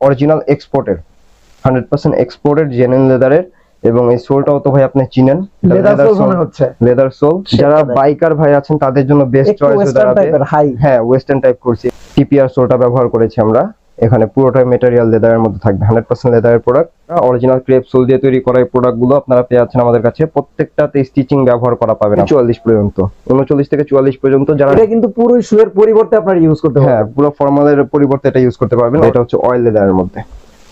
Original এক্সপোর্টের hundred percent exported genuine লেদারের এবং এই সোলটাও তো ভাই আপনি চিনেন। লেদার সোল যারা বাইকার ভাই আছেন তাদের জন্য বেস্ট চয়েস হ্যাঁ ওয়েস্টার্ন টাইপ করছি। টিপিআর সোলটা ব্যবহার করেছি আমরা। এখানে পুরোটাই মেটেরিয়াল লেদারের মধ্যে থাকবে। হান্ড্রেড পার্সেন্ট লেদারের প্রোডাক্ট অরিজিনাল ক্রেপ সোল দিয়ে তৈরি করা এই প্রোডাক্টগুলো আপনারা পেয়ে যাচ্ছেন আমাদের কাছে। প্রত্যেকটাতে স্টিচিং ব্যবহার করা পাবেন চুয়াল্লিশ পর্যন্ত। উনচল্লিশ থেকে চুয়াল্লিশ পর্যন্ত যারা এটা কিন্তু পুরো শুয়ের পরিবর্তে আপনারা ইউজ করতে হ্যাঁ পুরো ফর্মালের পরিবর্তে এটা ইউজ করতে পারবেন। এটা হচ্ছে অয়েল লেদারের মধ্যে।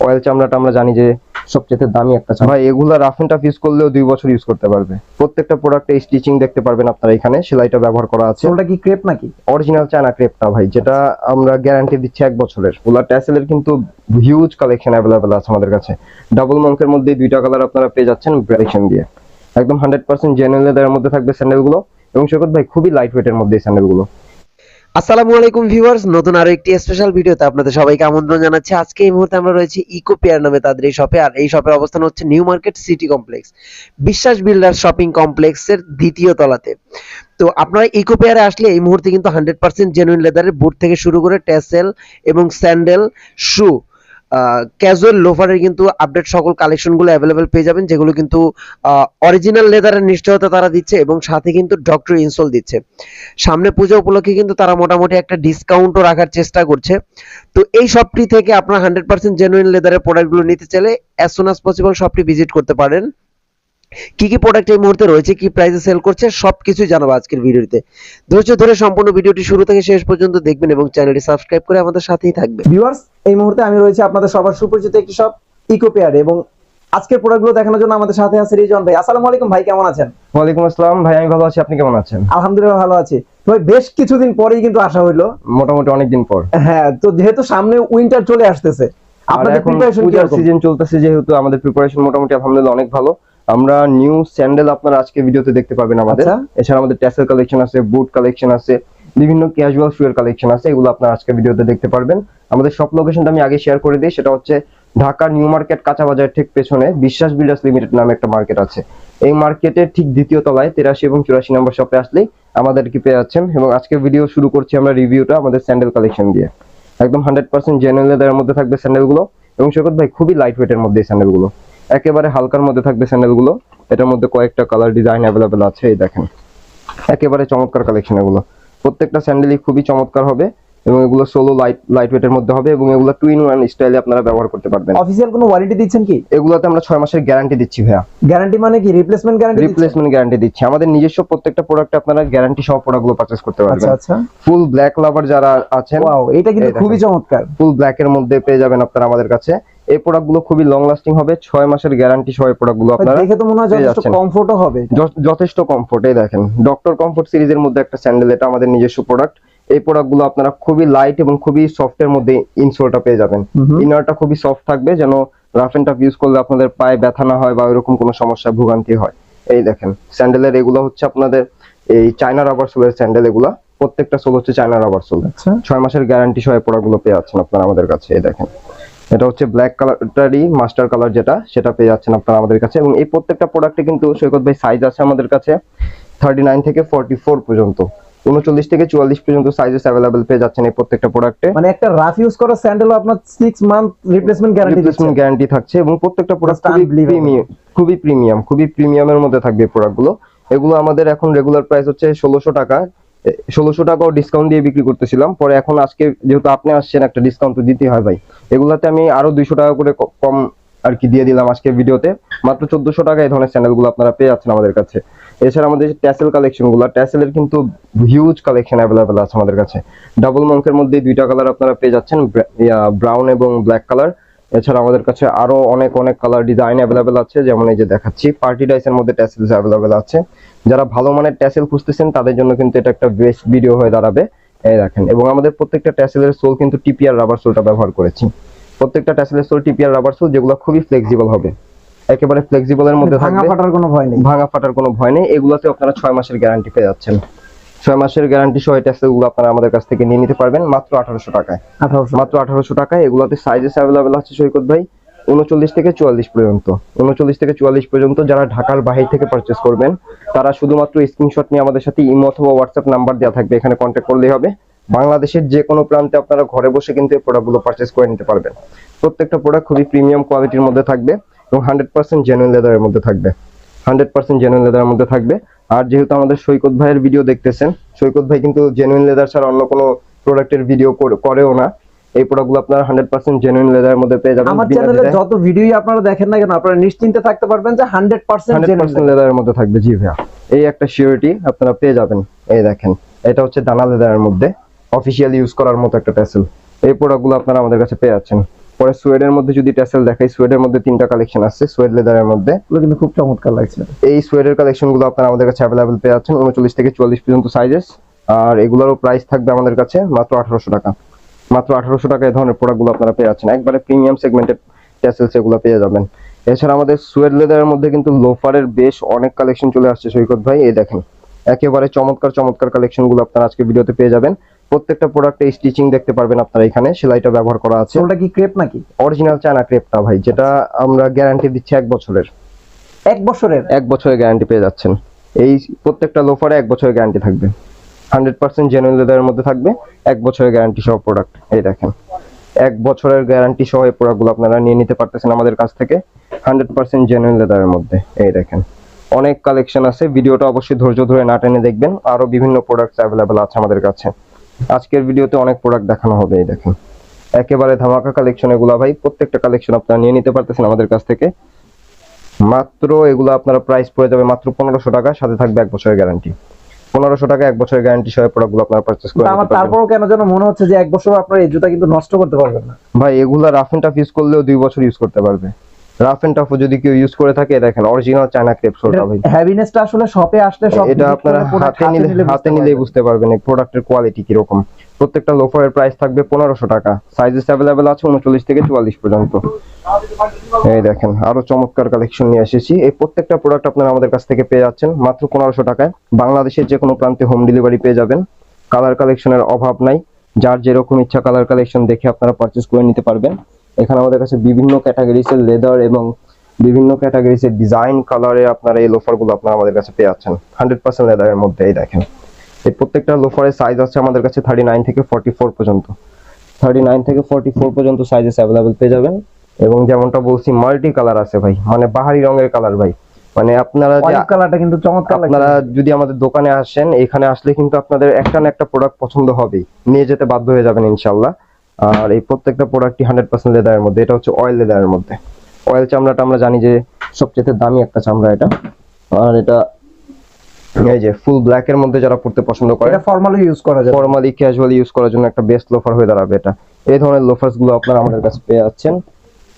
অয়েল চামড়াটা আমরা জানি যে সবচেয়ে দামি একটা চামড়া। ভাই এগুলা রাফ এন্ড টাফ ইউজ করলেও দুই বছর ইউজ করতে পারবে। প্রত্যেকটা প্রোডাক্টে স্টিচিং দেখতে পারবেন আপনারা এখানে সেলাইটা ব্যবহার করা আছে। ওটা কি ক্রেপ নাকি? অরিজিনাল চায়না ক্রেপটা ভাই যেটা আমরা গ্যারান্টি দিচ্ছি এক বছরের। ওলা ট্যাসেলের কিন্তু হিউজ কালেকশন অ্যাভেলেবেল আছে আমাদের কাছে। ডাবল মঙ্কের মধ্যে দুইটা কালার আপনারা পেয়ে যাচ্ছেন কালেকশন দিয়ে। একদম হান্ড্রেড পার্সেন্ট জেনুইন লেদারের মধ্যে থাকবে স্যান্ডেলগুলো এবং সৈকত ভাই খুবই লাইট ওয়েটের মধ্যে এই স্যান্ডেলগুলো আসসালামু আলাইকুম ভিউয়ার্স, নতুন আরও একটি স্পেশাল ভিডিওতে আপনাদের সবাইকে আমন্ত্রণ জানাচ্ছি। আজকে এই মুহূর্তে আমরা রয়েছে ইকো পেয়ার নামে তাদের এই শপে আর এই শপের অবস্থান হচ্ছে new market city complex Biswas builder shopping কমপ্লেক্সের দ্বিতীয় তলাতে। তো আপনারা ইকোপিয়ারে আসলে এই মুহূর্তে কিন্তু হান্ড্রেড পার্সেন্ট জেনুইন লেদারের বুট থেকে শুরু করে টেসেল এবং স্যান্ডেল শু ক্যাজুয়াল লোফারের কিন্তু আপডেট সকল কালেকশনগুলো অ্যাভেলেবেল পেয়ে যাবেন, যেগুলো কিন্তু অরিজিনাল লেদারের নিশ্চয়তা তারা দিচ্ছে এবং সাথে কিন্তু ডক্টর ইনসোল দিচ্ছে। সামনে পূজা উপলক্ষে কিন্তু তারা মোটামুটি একটা ডিসকাউন্টও রাখার চেষ্টা করছে। তো এই শপটি থেকে আপনার হান্ড্রেড পার্সেন্ট জেনুইন লেদারের প্রোডাক্টগুলো নিতে চাইলে অ্যাজ সুন অ্যাজ পসিবল শপটি ভিজিট করতে পারেন। কি কি প্রোডাক্ট এই মুহূর্তে রয়েছে কি প্রাইসে সেল করছে সবকিছু জানাব আজকের ভিডিওতে। ধৈর্য ধরে সম্পূর্ণ ভিডিওটি শুরু থেকে শেষ পর্যন্ত দেখবেন এবং চ্যানেলটি সাবস্ক্রাইব করে আমাদের সাথেই থাকবেন। ভিউয়ার্স এই মুহূর্তে আমি রয়েছে আপনাদের সবার সুপরিচিত একটি শপ ইকো পেয়ারে এবং আজকের প্রোডাক্টগুলো দেখানোর জন্য আমাদের সাথে আছে রিজন ভাই। আসসালামু আলাইকুম ভাই কেমন আছেন? ওয়ালাইকুম আসসালাম ভাই আমি ভালো আছি আপনি কেমন আছেন? আলহামদুলিল্লাহ ভালো আছি। ভাই বেশ কিছুদিন পরেই কিন্তু আসা হইল। মোটামুটি অনেকদিন পর। হ্যাঁ তো যেহেতু সামনে উইন্টার চলে আসতেছে আর আপনাদের এখন প্রিপারেশন কি সিজন চলতেছে যেহেতু আমাদের প্রিপারেশন মোটামুটি আলহামদুলিল্লাহ অনেক ভালো। আমরা নিউ স্যান্ডেল আপনারা আজকে ভিডিওতে দেখতে পাবেন আমাদের। আচ্ছা। এছাড়া আমাদের ট্যাসেল কালেকশন আছে বুট কালেকশন আছে বিভিন্ন ক্যাজুয়াল শুয়ের কালেকশন আছে এগুলো আপনারা আজকে ভিডিওতে দেখতে পারবেন। আমাদের সব লোকেশনটা আমি আগে শেয়ার করে দিই সেটা হচ্ছে ঢাকা নিউ মার্কেট কাঁচা বাজার ঠিক পেছনে বিশ্বাস বিল্ডার্স লিমিটেড নামে একটা মার্কেট আছে। এই মার্কেটের ঠিক দ্বিতীয় তলায় তেরাশি এবং চুরাশি নম্বর শপে আসলেই আমাদেরকে পেয়ে যাচ্ছেন এবং আজকে ভিডিও শুরু করছি আমরা রিভিউটা আমাদের স্যান্ডেল কালেকশন দিয়ে। একদম হান্ড্রেড পার্সেন্ট লেদারের মধ্যে থাকবে স্যান্ডেলগুলো এবং শকত ভাই খুবই লাইট ওয়েটের মধ্যে এই স্যান্ডেলগুলো একেবারে হালকার মধ্যে থাকবে স্যান্ডেলগুলো। এটার মধ্যে কয়েকটা কালার ডিজাইন অ্যাভেলেবেল আছে এই দেখেন। একেবারে চমৎকার কালেকশন এগুলো। প্রত্যেকটা স্যান্ডেলই খুবই চমৎকার হবে এবং এগুলো সোলো লাইট লাইট ওয়েটের মধ্যে হবে এবং এগুলো টু ইন ওয়ান স্টাইলে আপনারা ব্যবহার করতে পারবেন। অফিসিয়াল কোনো ওয়ারেন্টি দিচ্ছেন কি? এগুলোতে আমরা ছয় মাসের গ্যারান্টি দিচ্ছি ভাইয়া। গ্যারান্টি মানে কি? রিপ্লেসমেন্ট গ্যারান্টি রিপ্লেসমেন্ট গ্যারান্টি দিচ্ছি। আমাদের নিজস্ব প্রত্যেকটা প্রোডাক্টে আপনারা গ্যারান্টি সহ প্রোডাক্টগুলো পারচেস করতে আচ্ছা পারবেন। আচ্ছা ফুল ব্ল্যাক লাভার যারা আছেন ওয়াও এটা কিন্তু খুবই চমৎকার। ফুল ব্ল্যাক এর মধ্যে পেয়ে যাবেন আপনারা আমাদের কাছে। এই প্রোডাক্টগুলো খুবই লং লাস্টিং হবে। ছয় মাসের গ্যারান্টি সহ এই প্রোডাক্টগুলো আপনারা দেখে তো মনে হয় যথেষ্ট। কমফোর্টও হবে। যথেষ্ট কমফোর্ট এই দেখেন। ডক্টর কমফোর্ট সিরিজের মধ্যে একটা স্যান্ডেল এটা আমাদের নিজস্ব প্রোডাক্ট এই প্রোডাক্টগুলো আপনারা খুবই লাইট এবং খুবই সফট এর মধ্যে ইনসোলটা পেয়ে যাবেন। ইনারটা খুবই সফট থাকবে যেন রাফ এন্ড টাফ ইউজ করলে আপনাদের পায়ে ব্যথা না হয় বা এরকম কোনো সমস্যা ভোগান্তি হয়। এই দেখেন স্যান্ডেলের এগুলো হচ্ছে আপনাদের এই চায়না রাবার সোলের স্যান্ডেল এগুলা। প্রত্যেকটা সোল হচ্ছে চায়না রাবার সোল ছয় মাসের গ্যারান্টি সহ এই প্রোডাক্টগুলো পেয়ে যাচ্ছেন আপনারা আমাদের কাছে এই দেখেন। এটা হচ্ছে ব্ল্যাক কালারটারই মাস্টার কালার যেটা সেটা পেয়ে যাচ্ছেন আপনারা আমাদের কাছে। এবং এই প্রত্যেকটা প্রোডাক্টে কিন্তু সৈকত ভাই সাইজ আছে আমাদের কাছে থার্টি নাইন থেকে ফর্টি ফোর পর্যন্ত। উনচল্লিশ থেকে চুয়াল্লিশ পর্যন্ত সাইজেস অ্যাভেলেবেল পেয়ে যাচ্ছেন এই প্রত্যেকটা প্রোডাক্টে মানে একটা রাফ ইউজ করা স্যান্ডেল আপনার six month replacement guarantee replacement guarantee থাকছে এবং প্রত্যেকটা প্রোডাক্ট খুবই প্রিমিয়াম খুবই প্রিমিয়াম খুবই প্রিমিয়ামের মধ্যে থাকবে এই প্রোডাক্টগুলো এগুলো আমাদের এখন রেগুলার প্রাইস হচ্ছে ষোলোশো টাকা। ষোলোশো টাকাও ডিসকাউন্ট দিয়ে বিক্রি করতেছিলাম। পরে এখন আজকে যেহেতু আপনি আসছেন, একটা ডিসকাউন্ট তো দিতে হয় ভাই। এগুলাতে আমি আরও দুইশো টাকা করে কম আর কি দিয়ে দিলাম আজকে ভিডিওতে। মাত্র চোদ্দশো টাকা এই ধরনের চ্যানেলগুলো আপনারা পেয়ে যাচ্ছেন আমাদের কাছে। এছাড়া আমাদের ট্যাসেল কালেকশনগুলো ট্যাসেলের কিন্তু হিউজ কালেকশন অ্যাভেলেবেল আছে আমাদের কাছে। ডাবল মঙ্কের মধ্যে দুইটা কালার আপনারা পেয়ে যাচ্ছেন ব্রাউন এবং ব্ল্যাক কালার এছাড়া আমাদের কাছে আরও অনেক অনেক কালার ডিজাইন অ্যাভেলেবেল আছে। যেমন এই যে দেখাচ্ছি পার্টি ডাইসের মধ্যে ট্যাসেলস অ্যাভেলেবেল আছে। যারা ভালো মানের ট্যাসেল খুঁজতেছেন তাদের জন্য কিন্তু এটা একটা বেস্ট ভিডিও হয়ে দাঁড়াবে। এই দেখেন এবং আমাদের প্রত্যেকটা ট্যাসেলের সোল কিন্তু টিপিআর রাবার সোলটা ব্যবহার করেছি। প্রত্যেকটা ট্যাসেলের সোল টিপিআর রাবার সোল যেগুলো খুবই ফ্লেক্সিবল হবে। একেবারে ফ্লেক্সিবলের মধ্যে ভাঙা ফাটার কোনো ভয় নেই। ভাঙা ফাটার কোনো ভয় নেই। এগুলোতে আপনারা ছয় মাসের গ্যারান্টি পেয়ে যাচ্ছেন। ছয় মাসের গ্যারান্টি সহ ট্যাসেলগুলো আপনারা আমাদের কাছ থেকে নিয়ে নিতে পারবেন মাত্র আঠারোশো টাকায়। 1800 মাত্র আঠারোশো টাকায় এগুলোতে সাইজেস অ্যাভেলেবেল আছে সৈকত ভাই। উনচল্লিশ থেকে চুয়াল্লিশ পর্যন্ত। উনচল্লিশ থেকে চুয়াল্লিশ পর্যন্ত যারা ঢাকার বাহির থেকে পারচেস করবেন তারা শুধুমাত্র স্ক্রিনশট নিয়ে আমাদের সাথে ইমো অথবা হোয়াটসঅ্যাপ নাম্বার দেওয়া থাকবে এখানে কন্ট্যাক্ট করলেই হবে। বাংলাদেশের যে কোনো প্রান্তে আপনারা ঘরে বসে কিন্তু এই প্রোডাক্টগুলো পারচেস করে নিতে পারবেন। প্রত্যেকটা প্রোডাক্ট খুবই প্রিমিয়াম কোয়ালিটির মধ্যে থাকবে এবং হান্ড্রেড পার্সেন্ট জেনুইন লেদারের মধ্যে থাকবে। হান্ড্রেড পার্সেন্ট জেনুইন লেদারের মধ্যে থাকবে। আর যেহেতু আমাদের সৈকত ভাইয়ের ভিডিও দেখতেছেন সৈকত ভাই কিন্তু জেনুইন লেদার ছাড়া অন্য কোনো প্রোডাক্টের ভিডিও করেও না। এই প্রোডাক্টগুলো আপনারা হান্ড্রেড পার্সেন্ট জেনুইন লেদারের মধ্যে পেয়ে যাবেন আমার চ্যানেলে যত ভিডিওই আপনারা দেখেন না কেন আপনারা নিশ্চিন্তে থাকতে পারবেন যে হান্ড্রেড পার্সেন্ট হান্ড্রেড পার্সেন্ট লেদারের মধ্যে থাকবে জি ভাইয়া। এই একটা সিওরিটি আপনারা পেয়ে যাবেন এই দেখেন। এটা হচ্ছে দানা লেদারের মধ্যে অফিসিয়াল ইউজ করার মতো একটা ট্যাসেল এই প্রোডাক্টগুলো আপনারা আমাদের কাছে পেয়ে যাচ্ছেন। পরে সুয়েডের মধ্যে যদি ট্যাসেল দেখাই সুয়েডের মধ্যে তিনটা কালেকশন আছে সুয়েড লেদারের মধ্যে। এগুলো কিন্তু খুব চমৎকার লাগছে। এই সোয়েডের কালেকশনগুলো আপনারা আমাদের কাছে অ্যাভেলেবেল পেয়ে যাচ্ছেন উনচল্লিশ থেকে চুয়াল্লিশ পর্যন্ত সাইজেস আর এগুলোরও প্রাইস থাকবে আমাদের কাছে মাত্র আঠারোশো টাকা। মাত্র আঠারোশো টাকা এই ধরনের প্রোডাক্টগুলো আপনারা পেয়ে যাচ্ছেন। একবারে প্রিমিয়াম সেগমেন্টের ট্যাসেলস এগুলো পেয়ে যাবেন। এছাড়া আমাদের সোয়েড লেদারের মধ্যে কিন্তু লোফারের বেশ অনেক কালেকশন চলে আসছে সৈকত ভাই এই দেখেন। একেবারে চমৎকার চমৎকার কালেকশনগুলো আপনারা আজকে ভিডিওতে পেয়ে যাবেন। প্রত্যেকটা প্রোডাক্টে স্টিচিং দেখতে পারবেন আপনারা এখানে সেলাইটা ব্যবহার করা আছে। ওটা কি ক্রেপ নাকি? অরিজিনাল চায়না ক্রেপটা ভাই যেটা আমরা গ্যারান্টি দিচ্ছি এক বছরের। এক বছরের? এক বছরের গ্যারান্টি পেয়ে যাচ্ছেন। এই প্রত্যেকটা লোফারে এক বছরের গ্যারান্টি থাকবে। হান্ড্রেড পার্সেন্ট জেনুইন লেদারের মধ্যে থাকবে এক বছরের গ্যারান্টি সহ প্রোডাক্ট এই দেখেন এক বছরের গ্যারান্টি সহ এই প্রোডাক্টগুলো আপনারা নিয়ে নিতে পারতেছেন আমাদের কাছ থেকে হান্ড্রেড পার্সেন্ট জেনুইন লেদারের মধ্যে। এই দেখেন অনেক কালেকশন আছে ভিডিওটা অবশ্যই ধৈর্য ধরে না টেনে দেখবেন। আরও বিভিন্ন প্রোডাক্টস অ্যাভেলেবেল আছে আমাদের কাছে। আজকের ভিডিওতে অনেক প্রোডাক্ট দেখানো হবে এই দেখেন। একেবারে ধামাকা কালেকশন এগুলা ভাই প্রত্যেকটা কালেকশন আপনারা নিয়ে নিতে পারতেছেন আমাদের কাছ থেকে। মাত্র এগুলো আপনারা প্রাইস পড়ে যাবে মাত্র পনেরোশো টাকা সাথে থাকবে এক বছরের গ্যারান্টি পনেরোশো টাকা এক বছরের গ্যারান্টি সহ প্রোডাক্টগুলো আপনারা পারচেস করে আমার। তারপরও কেন যেন মনে হচ্ছে যে এক বছর আপনার এই জুতা কিন্তু নষ্ট করতে পারবেন না। ভাই এগুলা রাফ এন্ড টাফ ইউজ করলেও দুই বছর ইউজ করতে পারবে। রাফ এন্ড টাফও যদি কেউ ইউজ করে থাকে দেখেন অরিজিনাল চায়না ক্রেপ সোলটা ভাই। হ্যাভিনেসটা আসলে শপে আসলে সব এটা আপনারা হাতে নিলে হাতে পারবেন। বুঝতে পারবেন এই প্রোডাক্টের কোয়ালিটি কীরকম। প্রত্যেকটা লোফারের প্রাইস থাকবে পনেরোশো টাকা। সাইজেস অ্যাভেলেবেল আছে উনচল্লিশ থেকে চুয়াল্লিশ পর্যন্ত। এই দেখেন আরও চমৎকার কালেকশন নিয়ে এসেছি। এই প্রত্যেকটা প্রোডাক্ট আপনারা আমাদের কাছ থেকে পেয়ে যাচ্ছেন মাত্র পনেরোশো টাকায়। বাংলাদেশের যে কোনো প্রান্তে হোম ডেলিভারি পেয়ে যাবেন। কালার কালেকশনের অভাব নাই। যার যেরকম ইচ্ছা কালার কালেকশন দেখে আপনারা পারচেস করে নিতে পারবেন। এখানে আমাদের কাছে বিভিন্ন ক্যাটাগরিজের লেদার এবং বিভিন্ন ক্যাটাগরিজের ডিজাইন কালারে আপনারা এই লোফারগুলো আপনারা আমাদের কাছে পেয়ে যাচ্ছেন। হান্ড্রেড পার্সেন্ট লেদারের মধ্যে এই দেখেন। এই প্রত্যেকটা লোফারের সাইজ আছে আমাদের কাছে থার্টি নাইন থেকে ফর্টি ফোর পর্যন্ত। থার্টি নাইন থেকে ফর্টি ফোর পর্যন্ত সাইজেস অ্যাভেলেবেল পেয়ে যাবেন। এবং যেমনটা বলছি মাল্টি কালার আছে ভাই। মানে বাহারি রঙের কালার ভাই। মানে আপনারা যে কালারটা কিন্তু চমৎকার আপনারা যদি আমাদের দোকানে আসেন এখানে আসলে কিন্তু আপনাদের একটা না একটা প্রোডাক্ট পছন্দ হবেই। নিয়ে যেতে বাধ্য হয়ে যাবেন ইনশাল্লাহ আর এই প্রত্যেকটা প্রোডাক্টই হান্ড্রেড পার্সেন্ট লেদারের মধ্যে। এটা হচ্ছে অয়েল লেদারের মধ্যে। অয়েল চামড়াটা আমরা জানি যে সবচেয়ে দামি একটা চামড়া এটা। আর এটা এই যে ফুল ব্ল্যাক এর মধ্যে যারা পড়তে পছন্দ করে এটা ফর্মালি ইউজ করা যাবে। ফর্মালি ক্যাজুয়ালি ইউজ করার জন্য একটা বেস্ট লোফার হয়ে দাঁড়াবে এটা। এই ধরনের লোফার্সগুলো আপনারা আমাদের কাছে পেয়ে যাচ্ছেন।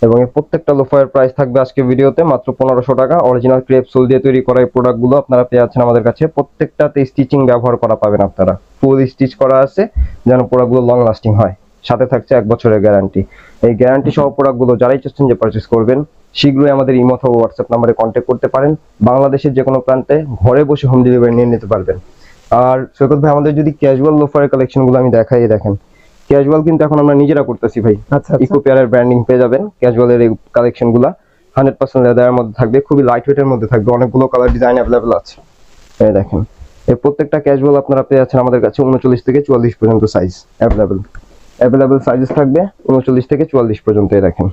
এবং এই প্রত্যেকটা লোফারের প্রাইস থাকবে আজকে ভিডিওতে মাত্র পনেরোশো টাকা। অরিজিনাল ক্রেপ সোল দিয়ে তৈরি করা এই প্রোডাক্টগুলো আপনারা পেয়ে যাচ্ছেন আমাদের কাছে। প্রত্যেকটাতে স্টিচিং ব্যবহার করা পাবেন আপনারা। ফুল স্টিচ করা আছে যেন প্রোডাক্টগুলো লং লাস্টিং হয়। সাথে থাকছে এক বছরের গ্যারান্টি এই গ্যারান্টি সহ প্রোডাক্টগুলো যারাই চাচ্ছেন যে পারচেস করবেন শীঘ্রই আমাদের ইমো অথবা হোয়াটসঅ্যাপ নাম্বারে কন্ট্যাক্ট করতে পারেন। বাংলাদেশের যে কোনো প্রান্তে ঘরে বসে হোম ডেলিভারি নিয়ে নিতে পারবেন। আর সৈকত ভাই আমাদের যদি ক্যাজুয়াল লোফারের কালেকশনগুলো আমি দেখাই দেখেন। ক্যাজুয়াল কিন্তু এখন আমরা নিজেরা করতেছি ভাই। ইকো পেয়ারের ব্র্যান্ডিং পেয়ে যাবেন ক্যাজুয়ালের এই কালেকশনগুলা হান্ড্রেড পার্সেন্ট লেদারের মধ্যে থাকবে খুবই লাইট ওয়েটের মধ্যে থাকবে অনেকগুলো কালার ডিজাইন অ্যাভেলেবেল আছে। এই দেখেন। এই প্রত্যেকটা ক্যাজুয়াল আপনারা পেয়ে যাচ্ছেন আমাদের কাছে উনচল্লিশ থেকে চুয়াল্লিশ পর্যন্ত সাইজ অ্যাভেলেবেল অ্যাভেলেবেল সাইজেস থাকবে উনচল্লিশ থেকে চুয়াল্লিশ পর্যন্ত দেখেন।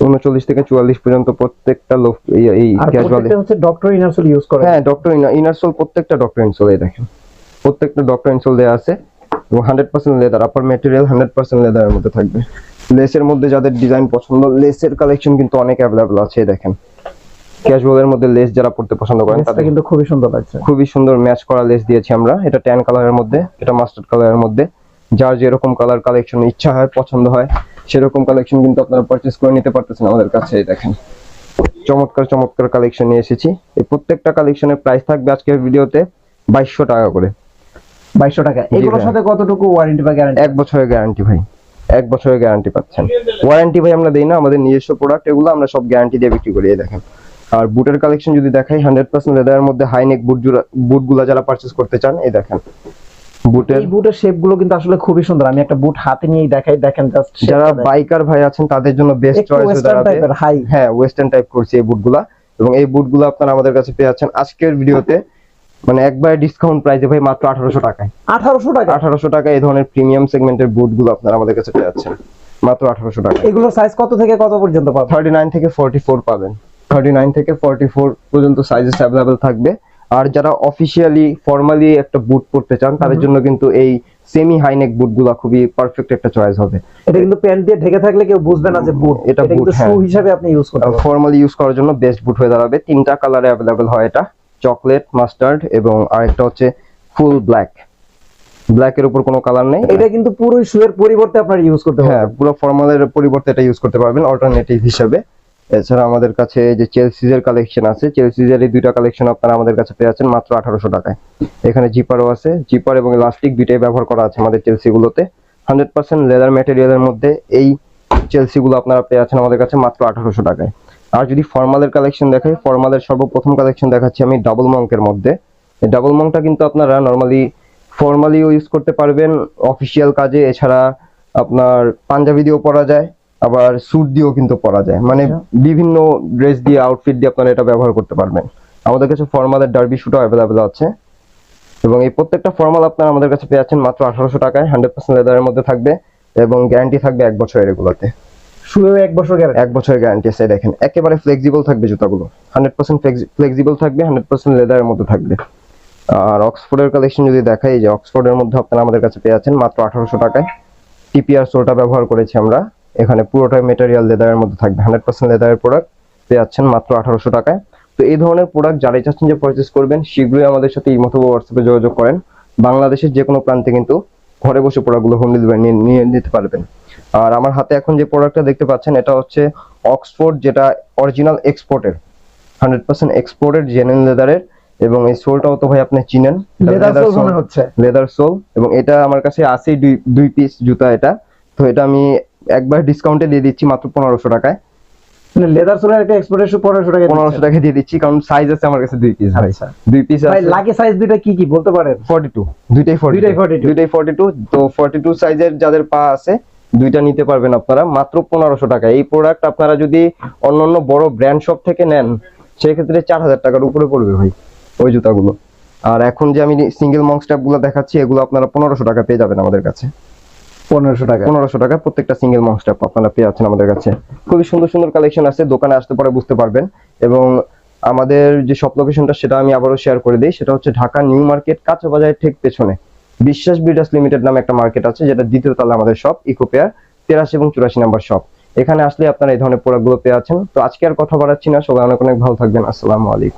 উনচল্লিশ থেকে চুয়াল্লিশ পর্যন্ত প্রত্যেকটা লোক এই- ক্যাজুয়াল হচ্ছে ডক্টর ইনারসোল ইউজ করে। হ্যাঁ ডক্টর ইনারসোল প্রত্যেকটা ডক্টর ইনসোল এই দেখেন। প্রত্যেকটা ডক্টর ইনসোল দেওয়া আছে। এবং hundred percent leather upper material hundred percent লেদারের মধ্যে থাকবে। লেসের মধ্যে যাদের ডিজাইন পছন্দ লেসের কালেকশন কিন্তু অনেক অ্যাভেলেবল আছে দেখেন। ক্যাজুয়ালের মধ্যে লেস যারা পড়তে পছন্দ করেন তাদের কিন্তু খুবই সুন্দর লাগছে। খুবই সুন্দর ম্যাচ করা লেস দিয়েছি আমরা। এটা ট্যান কালারের মধ্যে এটা মাস্টার্ড কালারের মধ্যে। যার যেরকম কালার কালেকশন ইচ্ছা হয় পছন্দ হয় সেরকম কালেকশন কিন্তু আপনারা পারচেস করে নিতে পারতেছেন আমাদের কাছে দেখেন। চমৎকার চমৎকার কালেকশন নিয়ে এসেছি। এই প্রত্যেকটা কালেকশনের প্রাইস থাকবে আজকের ভিডিওতে বাইশশো টাকা করে। বাইশশো টাকা। এগুলোর সাথে কতটুকু ওয়ারেন্টি বা গ্যারান্টি এক বছরের গ্যারান্টি ভাই। এক বছরের গ্যারান্টি পাচ্ছেন। ওয়ারেন্টি ভাই আমরা দেই না আমাদের নিজস্ব প্রোডাক্ট এগুলো আমরা সব গ্যারান্টি দিয়ে বিক্রি করি এই দেখেন। আর বুটের কালেকশন যদি দেখাই হান্ড্রেড পার্সেন্ট লেদারের মধ্যে হাইনেক বুট বুটগুলো যারা পারচেস করতে চান এই দেখেন। বুটের এই বুটের শেপগুলো কিন্তু আসলে খুবই সুন্দর। আমি একটা বুট হাতে নিয়ে দেখাই দেখেন জাস্ট যারা বাইকার ভাই আছেন তাদের জন্য বেস্ট চয়েস দাঁড়াবে হাই হ্যাঁ ওয়েস্টার্ন টাইপ করছে এই বুটগুলা। এবং এই বুটগুলো আপনারা আমাদের কাছে পেয়ে যাচ্ছেন আজকের ভিডিওতে। মানে একবারে ডিসকাউন্ট প্রাইসে ভাই মাত্র আঠারোশো টাকায়। আঠারোশো টাকা? আঠারোশো টাকা এই ধরনের প্রিমিয়াম সেগমেন্টের বুটগুলো আপনারা আমাদের কাছে পেয়ে যাচ্ছেন। মাত্র আঠারোশো টাকা এগুলোর সাইজ কত থেকে কত পর্যন্ত পাবো থার্টি নাইন থেকে ফোর্টি ফোর পাবেন। থার্টি নাইন থেকে ফোর্টি ফোর পর্যন্ত সাইজেস অ্যাভেলেবেল থাকবে। আর যারা অফিসিয়ালি ফর্মালি একটা বুট পরতে চান তাদের জন্য কিন্তু এই সেমি হাইনেক বুটগুলো খুবই পারফেক্ট একটা চয়েস হবে। এটা কিন্তু প্যান্ট দিয়ে ঢেকে থাকলে কেউ বুঝবে না যে বুট এটা কিন্তু হ্যাঁ। শু হিসাবে আপনি ইউজ করতে পারবেন। ফর্মালি ইউজ করার জন্য বেস্ট বুট হয়ে দাঁড়াবে। তিনটা কালারে অ্যাভেলেবেল হয় এটা চকলেট মাস্টার্ড এবং আরেকটা হচ্ছে ফুল ব্ল্যাক ব্ল্যাক এর উপর কোনো কালার নেই। এটা কিন্তু পুরো শুয়ের পরিবর্তে আপনার ইউজ করতে হ্যাঁ পারবেন পুরো ফর্মালের পরিবর্তে এটা ইউজ করতে পারবেন অল্টারনেটিভ হিসেবে। এছাড়া আমাদের কাছে যে চেলসিজের কালেকশন আছে চেলসিজের এই দুইটা কালেকশন আপনারা আমাদের কাছে পেয়ে যাচ্ছেন মাত্র আঠারোশো টাকায়। এখানে জিপারও আছে, জিপার এবং ইলাস্টিক দুইটাই ব্যবহার করা আছে আমাদের চেলসি গুলোতে হান্ড্রেড পার্সেন্ট লেদার ম্যাটেরিয়ালের মধ্যে এই চেলসি গুলো আপনারা পেয়ে যাচ্ছেন আমাদের কাছে মাত্র আঠারোশো টাকায়। আর যদি ফর্মালের কালেকশন দেখাই ফর্মালের সর্বপ্রথম কালেকশন দেখাচ্ছি আমি ডাবল মঙ্কের মধ্যে। ডাবল মঙ্কটা কিন্তু আপনারা নর্মালি ফর্মালিও ইউজ করতে পারবেন অফিসিয়াল কাজে। এছাড়া আপনার পাঞ্জাবি দিয়েও পরা যায়। আবার স্যুট দিয়েও কিন্তু পরা যায়। মানে আচ্ছা। বিভিন্ন ড্রেস দিয়ে আউটফিট দিয়ে আপনারা এটা ব্যবহার করতে পারবেন। আমাদের কাছে ফর্মালের ডার্বি শুটও অ্যাভেলেবেল আছে। এবং এই প্রত্যেকটা ফর্মাল আপনারা আমাদের কাছে পেয়ে যাচ্ছেন মাত্র আঠারোশো টাকায় হান্ড্রেড পার্সেন্ট লেদারের মধ্যে থাকবে এবং গ্যারান্টি থাকবে এক বছরের এগুলোতে। শুয়েও এক বছর গ্যারান্টি এক বছরের গ্যারান্টি আছে দেখেন। একেবারে ফ্লেক্সিবল থাকবে জুতাগুলো। হান্ড্রেড পার্সেন্ট ফ্লেক্সিবল থাকবে হান্ড্রেড পার্সেন্ট লেদারের মধ্যে থাকবে। আর অক্সফোর্ডের কালেকশন যদি দেখাই যে অক্সফোর্ডের মধ্যে আপনারা আমাদের কাছে পেয়ে যাচ্ছেন মাত্র আঠারোশো টাকায়। টিপিআর সোলটা ব্যবহার করেছি আমরা। এখানে পুরোটাই মেটেরিয়াল লেদারের মধ্যে থাকবে। হান্ড্রেড পার্সেন্ট লেদারের প্রোডাক্ট পেয়ে যাচ্ছেন মাত্র আঠারোশো টাকায়। তো এই ধরনের প্রোডাক্ট যারাই চাচ্ছেন যে পারচেস করবেন শীঘ্রই আমাদের সাথে ইমো অথবা হোয়াটসঅ্যাপে যোগাযোগ করেন। বাংলাদেশের যে কোনো প্রান্তে কিন্তু ঘরে বসে প্রোডাক্টগুলো হোম ডেলিভারি নিয়ে নিতে পারবেন। আর আমার হাতে এখন যে প্রোডাক্টটা দেখতে পাচ্ছেন এটা হচ্ছে অক্সফোর্ড যেটা অরিজিনাল এক্সপোর্টের হান্ড্রেড পার্সেন্ট এক্সপোর্টের জেনুইন লেদারের এবং এই সোলটাও তো ভাই আপনি চিনেন। লেদার সোল হচ্ছে। লেদার সোল এবং এটা আমার কাছে আছে দুই পিস জুতা এটা। তো এটা আমি একবার ডিসকাউন্টে দিয়ে দিচ্ছি মাত্র পনেরোশো টাকায়। মানে লেদার সোলের একটা এক্সপোর্টের শু পনেরোশো টাকা পনেরোশো টাকায় দিয়ে দিচ্ছি কারণ সাইজ আছে আমার কাছে দুই পিস ভাই। দুই পিস ভাই লাগে সাইজ দুইটা কি কি বলতে পারেন? ফর্টি টু দুইটাই ফর্টি দুইটাই 42 দুইটাই ফর্টি টু তো ফর্টি টু সাইজের যাদের পা আছে দুইটা নিতে পারবেন আপনারা। মাত্র পনেরোশো টাকা এই প্রোডাক্ট আপনারা যদি অন্যান্য বড় ব্র্যান্ড শপ থেকে নেন সেক্ষেত্রে চার হাজার টাকার উপরে পড়বে ভাই ওই জুতাগুলো। আর এখন যে আমি সিঙ্গেল মং স্ট্যাপগুলো দেখাচ্ছি এগুলো আপনারা পনেরোশো টাকা পেয়ে যাবেন আমাদের কাছে। পনেরোশো টাকা। পনেরোশো টাকা। প্রত্যেকটা সিঙ্গেল মং স্ট্যাপ আপনারা পেয়ে আমাদের কাছে। খুবই সুন্দর সুন্দর কালেকশন আছে, দোকানে আসতে পরে, বুঝতে পারবেন। এবং আমাদের যে সেটা আমি আবারও শেয়ার করে দিই, সেটা হচ্ছে ঢাকা নিউ মার্কেট, কাঁচা বাজারের ঠিক পেছনে। বিশ্বাস বিল্ডার্স লিমিটেড নামে একটা মার্কেট আছে, যেটা দ্বিতীয় আমাদের শপ ইকোপেয়ার তেরাশি এবং চুরাশি নাম্বার শপ এখানে আসলে আপনারা এই ধরনের প্রোডাক্টগুলো পেয়ে আছেন তো আজকে আর কথা বাড়াচ্ছি না। সবাই অনেক অনেক ভালো থাকবেন। আসসালামু আলাইকুম।